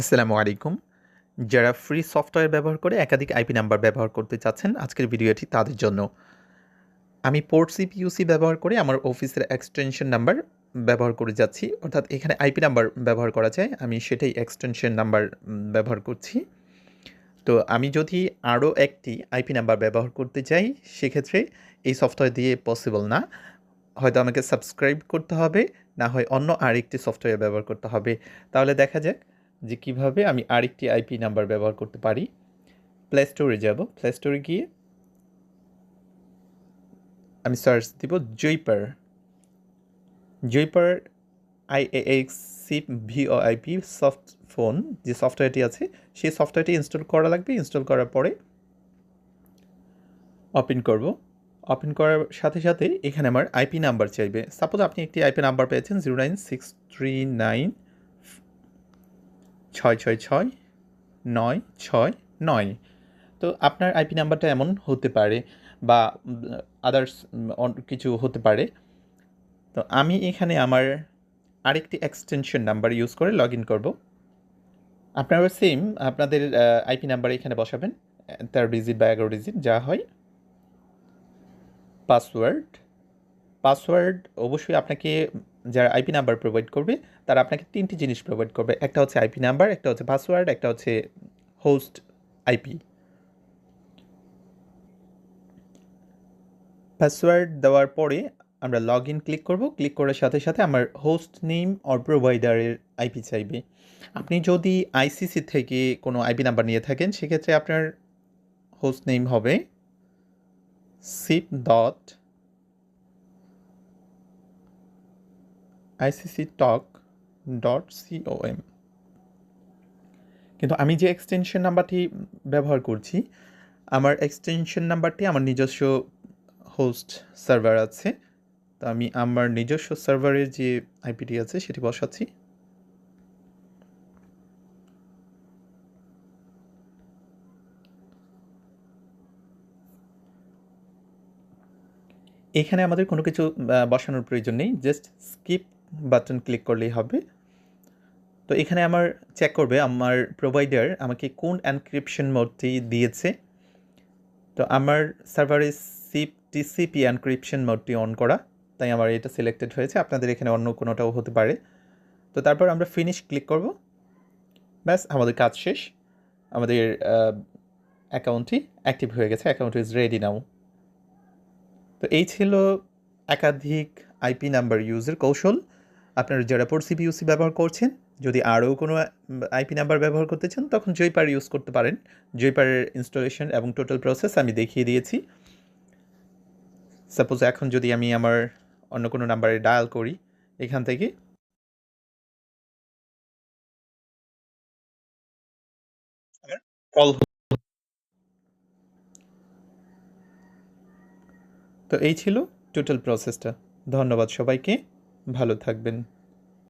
আসসালামু আলাইকুম। যারা ফ্রি সফটওয়্যার ব্যবহার করে একাধিক আইপি নাম্বার ব্যবহার করতে চাচ্ছেন, আজকের ভিডিওটি তাদের জন্য। আমি পোর্ট সিপিইউসি ব্যবহার করে আমার অফিসের এক্সটেনশন নাম্বার ব্যবহার করে যাচ্ছি। অর্থাৎ এখানে আইপি নাম্বার ব্যবহার করা যায়, আমি সেটাই এক্সটেনশন নাম্বার ব্যবহার করছি। তো আমি যদি আরও একটি আইপি নাম্বার ব্যবহার করতে চাই, সেক্ষেত্রে এই সফটওয়্যার দিয়ে পসিবল না। হয়তো আমাকে সাবস্ক্রাইব করতে হবে, না হয় অন্য আরেকটি সফটওয়্যার ব্যবহার করতে হবে। তাহলে দেখা যাক যে কীভাবে আমি আরেকটি আইপি নাম্বার ব্যবহার করতে পারি। প্লে স্টোরে যাব। প্লে স্টোরে গিয়ে আমি সার্চ দিব Zoiper Zoiper I X C VoIP soft phone যে সফটওয়্যারটি আছে, সেই সফটওয়্যারটি ইনস্টল করা লাগবে। ইনস্টল করার পরে ওপেন করব। ওপেন করার সাথে সাথে এখানে আমার আইপি নাম্বার চাইবে। সাপোজ আপনি একটি আইপি নাম্বার পেয়েছেন zero nine six three nine ছয় ছয় ছয়, নয় ছয় নয়। তো আপনার আইপি নাম্বারটা এমন হতে পারে বা আদার্স কিছু হতে পারে। তো আমি এখানে আমার আরেকটি এক্সটেনশন নাম্বার ইউজ করে লগ ইন করব। আপনারা সেম আপনাদের আইপি নাম্বার এখানে বসাবেন। তেরো ডিজিট বা এগারো ডিজিট যা হয়। পাসওয়ার্ড পাসওয়ার্ড অবশ্যই আপনাকে যারা আইপি নাম্বার প্রোভাইড করবে, তারা আপনাকে তিনটি জিনিস প্রোভাইড করবে। একটা হচ্ছে আইপি নাম্বার একটা হচ্ছে পাসওয়ার্ড একটা হচ্ছে হোস্ট আইপি পাসওয়ার্ড দেওয়ার পরে আমরা লগ ইন ক্লিক করব। ক্লিক করার সাথে সাথে আমার হোস্ট নেম অর প্রোভাইডারের আইপি চাইবে। আপনি যদি আইসিসি থেকে কোনো আইপি নাম্বার নিয়ে থাকেন, সেক্ষেত্রে আপনার হোস্ট নেম হবে SIP dot ICC talk dot কিন্তু আমি যে এক্সটেনশন নাম্বারটি ব্যবহার করছি, আমার এক্সটেনশন নাম্বারটি আমার নিজস্ব হোস্ট সার্ভার আছে। তো আমি আমার নিজস্ব সার্ভারের যে আইপিটি আছে, সেটি বসাচ্ছি। এখানে আমাদের কোনো কিছু বসানোর প্রয়োজন নেই। জাস্ট স্কিপ বাটন ক্লিক করলেই হবে। তো এখানে আমার চেক করবে, আমার প্রোভাইডার আমাকে কোন এনক্রিপশন মোডটি দিয়েছে। তো আমার সার্ভারে সিপ টিসিপি এনক্রিপশন মোডটি অন করা, তাই আমার এটা সিলেক্টেড হয়েছে। আপনাদের এখানে অন্য কোনোটাও হতে পারে। তো তারপর আমরা ফিনিশ ক্লিক করব। ব্যাস, আমাদের কাজ শেষ। আমাদের অ্যাকাউন্টটি অ্যাক্টিভ হয়ে গেছে। অ্যাকাউন্ট ইজ রেডি নাও তো এই ছিল একাধিক আইপি নাম্বার ইউজের কৌশল। আপনারা যারা পোর্ট সিপিইউসি ব্যবহার করছেন, যদি আরও কোনো আইপি নাম্বার ব্যবহার করতে চান, তখন জয়পার ইউজ করতে পারেন। জয়পারের ইনস্টলেশন এবং টোটাল প্রসেস আমি দেখিয়ে দিয়েছি। সাপোজ এখন যদি আমি আমার অন্য কোনো নাম্বারে ডায়াল করি, এখান থেকে তো এই ছিল টোটাল প্রসেসটা ধন্যবাদ সবাইকে। ভালো থাকবেন।